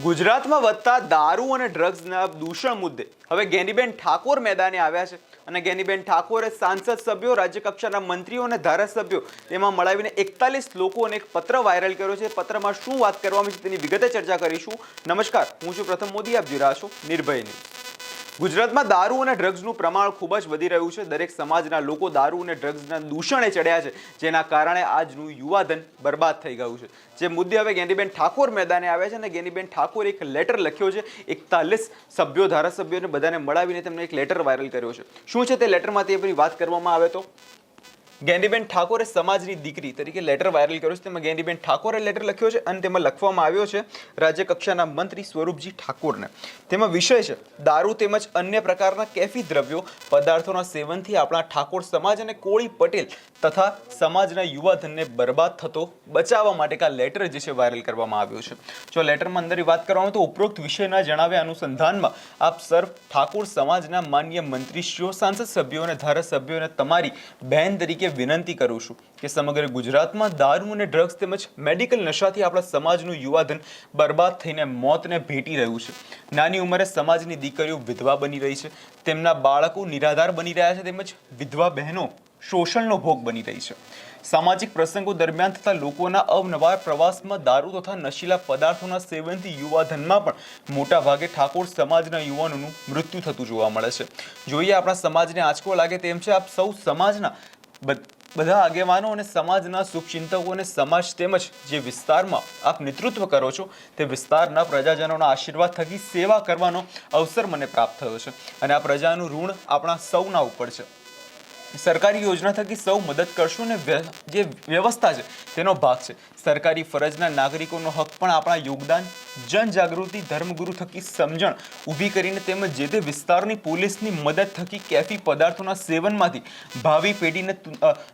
ગુજરાતમાં વધતા દારૂ અને ડ્રગ્સના દૂષણ મુદ્દે. હવે ગેનીબેન ઠાકોર મેદાને આવ્યા છે અને ગેનીબેન ઠાકોરે સાંસદ સભ્યો રાજ્ય કક્ષાના મંત્રીઓ અને ધારાસભ્યો તેમાં મળાવીને એકતાલીસ લોકોને એક પત્ર વાયરલ કર્યો છે. પત્રમાં શું વાત કરવામાં છે તેની વિગતે ચર્ચા કરીશું. નમસ્કાર, હું છું પ્રથમ મોદી. આપ જોઈ રહ્યા છો નિર્ભય ન્યૂઝ. ગુજરાતમાં દારૂ અને ડ્રગ્સનું પ્રમાણ ખૂબ જ વધી રહ્યું છે. દરેક સમાજના લોકો દારૂ અને ડ્રગ્સના દૂષણે ચડ્યા છે, જેના કારણે આજનું યુવાધન બરબાદ થઈ ગયું છે. જે મુદ્દે હવે ગેનીબેન ઠાકોર મેદાને આવ્યા છે અને ગેનીબેન ઠાકોર એક લેટર લખ્યો છે, એકતાલીસ સભ્યો, ધારાસભ્યોને બધાને મળાવીને તેમને એક લેટર વાયરલ કર્યો છે. શું છે તે લેટરમાં તે બધી વાત કરવામાં આવે તો? ગેંડીબેન ઠાકોરે સમાજની દીકરી તરીકે લેટર વાયરલ કર્યો છે. તેમાં ગેંડીબેન ઠાકોરે લેટર લખ્યો છે અને તેમાં લખવામાં આવ્યો છે, રાજ્ય કક્ષાના મંત્રી સ્વરૂપજી ઠાકોરને. તેમાં વિષય છે, દારૂ તેમજ અન્ય પ્રકારના કેફી દ્રવ્યો, પદાર્થોના સેવનથી આપણા ઠાકોર સમાજ અને કોળી પટેલ તથા સમાજના યુવાધનને બરબાદ થતો, બચાવવા માટે આ લેટર જે છે વાયરલ કરવામાં આવ્યો છે. જો લેટરમાં અંદર વાત કરવામાં તો ઉપરોક્ત વિષયના જણાવ્યા અનુસંધાનમાં આપ સર્વ ઠાકોર સમાજના માન્ય મંત્રીશ્રીઓ, સાંસદ સભ્યો અને ધારાસભ્યોને તમારી બહેન તરીકે વિનંતી કરું છું કે સમગ્ર ગુજરાતમાં દારૂ અને ડ્રગ્સ તેમજ મેડિકલ નશાથી આપણા સમાજનું યુવાધન બરબાદ થઈને મોતને ભેટી રહ્યું છે. નાની ઉંમરે સમાજની દીકરીઓ વિધવા બની રહી છે. તેમના બાળકો નિરાધાર બની રહ્યા છે તેમજ વિધવા બહેનો શોષણનો ભોગ બની રહી છે. સામાજિક પ્રસંગો દરમિયાન થતા લોકોના અવનવાર પ્રવાસમાં દારૂ તથા નશીલા પદાર્થોના સેવનથી યુવાધનમાં પણ મોટા ભાગે ઠાકોર સમાજના યુવાનોનું મૃત્યુ થતું જોવા મળે છે. જોઈએ આપણા સમાજને આંચકો લાગે તેમ છે, આપ સૌ સમાજના બધ- આગેવાનો અને સમાજના શુભચિંતકો અને સમાજ તેમજ જે વિસ્તારમાં આપ નેતૃત્વ કરો છો, તે વિસ્તારના પ્રજાજનોના આશીર્વાદ થકી સેવા કરવાનો અવસર મને પ્રાપ્ત થયો છે. અને આ પ્રજાનું ઋણ આપણા સૌના ઉપર છે. સરકારી યોજના થકી સૌ મદદ કરશું ને જે વ્યવસ્થા છે, તેનો ભાગ છે. સરકારી ફરજના નાગરિકોનો હક પણ આપણા યોગદાન, જનજાગૃતિ, ધર્મગુરુ થકી સમજણ ઊભી કરીને તેમજ જે તે વિસ્તારની પોલીસની મદદ થકી કેફી પદાર્થોના સેવનમાંથી ભાવિ પેઢીને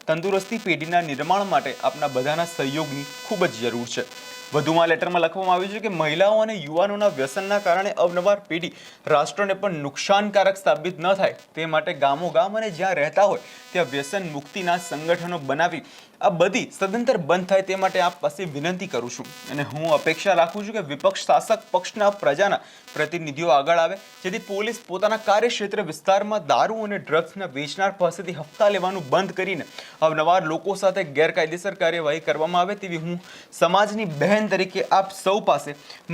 તંદુરસ્તી પેઢીના નિર્માણ માટે આપણા બધાના સહયોગની ખૂબ જ જરૂર છે. વધુમાં લેટરમાં લખવામાં આવ્યું છે કે મહિલાઓ અને યુવાનોના વ્યસનના કારણે અવનવાર પેઢી રાષ્ટ્રને પણ નુકસાનકારક સાબિત ન થાય તે માટે ગામો ગામ અને જ્યાં રહેતા હોય ત્યાં વ્યસન મુક્તિના સંગઠનો બનાવી આ બધી સદંતર બંધ થાય તે માટે આપ પાસે વિનંતી કરું છું. અને હું અપેક્ષા રાખું છું કે વિપક્ષ શાસક પક્ષના પ્રજાના પ્રતિનિધિઓ આગળ આવે, જેથી પોલીસ પોતાના કાર્યક્ષેત્ર વિસ્તારમાં દારૂ અને ડ્રગ્સના વેચનાર પાસેથી હપ્તા લેવાનું બંધ કરીને અવનવાર લોકો સાથે ગેરકાયદેસર કાર્યવાહી કરવામાં આવે તેવી હું સમાજની બહેન તરીકે આપ સૌ પાસે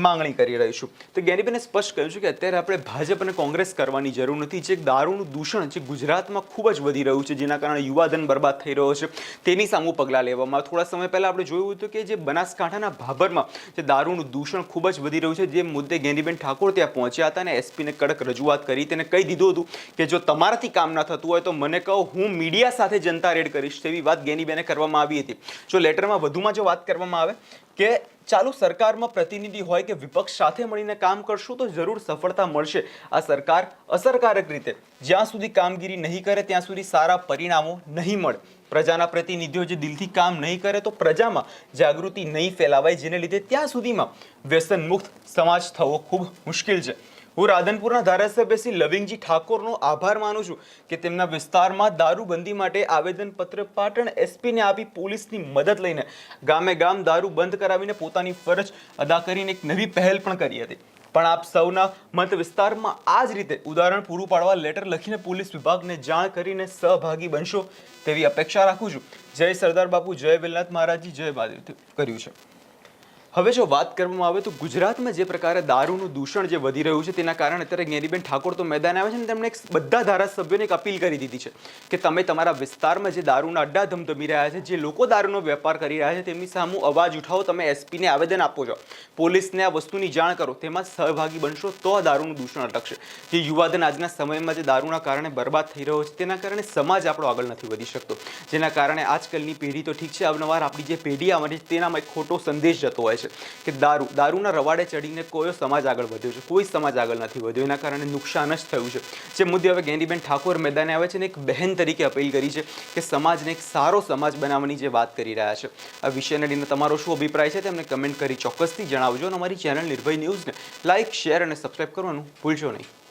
માંગણી કરી રહી છું. તો ગેરીબેને સ્પષ્ટ કહ્યું છે કે અત્યારે આપણે ભાજપ અને કોંગ્રેસ કરવાની જરૂર નથી. જે દારૂનું દૂષણ જે ગુજરાતમાં ખૂબ જ વધી રહ્યું છે, જેના કારણે યુવાધન બરબાદ થઈ રહ્યો છે. તેની સામું પગલાં લેવામાં થોડા સમય પહેલાં આપણે જોયું હતું કે જે બનાસકાંઠાના ભાભરમાં જે દારૂનું દૂષણ ખૂબ જ વધી રહ્યું છે, જે મુદ્દે ગેનીબેન ઠાકોર ત્યાં પહોંચ્યા હતા અને એસપીને કડક રજૂઆત કરી. તેને કહી દીધું હતું કે જો તમારાથી કામ ના થતું હોય તો મને કહો, હું મીડિયા સાથે જનતા રેડ કરીશ તેવી વાત ગેનીબેને કરવામાં આવી હતી. જો લેટરમાં વધુમાં જો વાત કરવામાં આવે કે ચાલુ સરકારમાં પ્રતિનિધિ હોય કે વિપક્ષ સાથે મળીને કામ કરશું તો જરૂર સફળતા મળશે. આ સરકાર અસરકારક રીતે જ્યાં સુધી કામગીરી નહીં કરે ત્યાં સુધી સારા પરિણામો નહીં મળે. પ્રજાના પ્રતિનિધિઓ જે દિલથી કામ નહીં કરે તો પ્રજામાં જાગૃતિ નહીં ફેલાવાય, જેને લીધે ત્યાં સુધીમાં વ્યસન મુક્ત સમાજ થવો ખૂબ મુશ્કેલ છે. હું રાધનપુરના ધારાસભ્ય શ્રી લવિંગજી ઠાકોરનો આભાર માનું છું કે તેમના વિસ્તારમાં દારૂબંધી માટે આવેદનપત્ર પાટણ એસપીને આપી પોલીસની મદદ લઈને ગામે ગામ દારૂ બંધ કરાવીને પોતાની ફરજ અદા કરીને એક નવી પહેલ પણ કરી હતી. પણ આપ સૌના મત વિસ્તારમાં આ જ રીતે ઉદાહરણ પૂરું પાડવા લેટર લખીને પોલીસ વિભાગને જાણ કરીને સહભાગી બનશો તેવી અપેક્ષા રાખું છું. જય સરદાર બાપુ, જય વેલનાથ મહારાજજી, જય મહાદેવ કર્યું છે. હવે જો વાત કરવામાં આવે તો ગુજરાતમાં જે પ્રકારે દારૂનું દૂષણ જે વધી રહ્યું છે, તેના કારણે અત્યારે જ્ઞાનીબેન ઠાકોર તો મેદાન આવે છે ને, તેમણે એક બધા ધારાસભ્યોને એક અપીલ કરી દીધી છે કે તમે તમારા વિસ્તારમાં જે દારૂના અડ્ડા ધમધમી રહ્યા છે, જે લોકો દારૂનો વેપાર કરી રહ્યા છે, તેમની સામે અવાજ ઉઠાવો, તમે એસપીને આવેદન આપો છો. પોલીસને આ વસ્તુની જાણ કરો, તેમાં સહભાગી બનશો તો આ દારૂનું દૂષણ અટકશે. જે યુવાધન આજના સમયમાં જે દારૂના કારણે બરબાદ થઈ રહ્યો છે, તેના કારણે સમાજ આપણો આગળ નથી વધી શકતો. જેના કારણે આજકાલની પેઢી તો ઠીક છે, અવનવાર આપણી જે પેઢી આવવાની તેનામાં એક ખોટો સંદેશ જતો હોય છે. કે દારૂ, દારૂના રવાડે ચડીને કોઈ સમાજ આગળ વધ્યો છે? કોઈ સમાજ આગળ નથી વધ્યો. એના કારણે નુકસાન જ થયું છે. જે મુદ્દે હવે ગેનીબેન ઠાકોર મેદાને આવે છે ને એક બહેન તરીકે અપીલ કરી છે કે સમાજને એક સારો સમાજ બનાવવાની જે વાત કરી રહ્યા છે. આ વિષયને લઈને તમારો શું અભિપ્રાય છે તેમને કમેન્ટ કરી ચોક્કસથી જણાવજો અને અમારી ચેનલ નિર્ભય ન્યૂઝને લાઇક શેર અને સબસ્ક્રાઇબ કરવાનું ભૂલશો નહીં.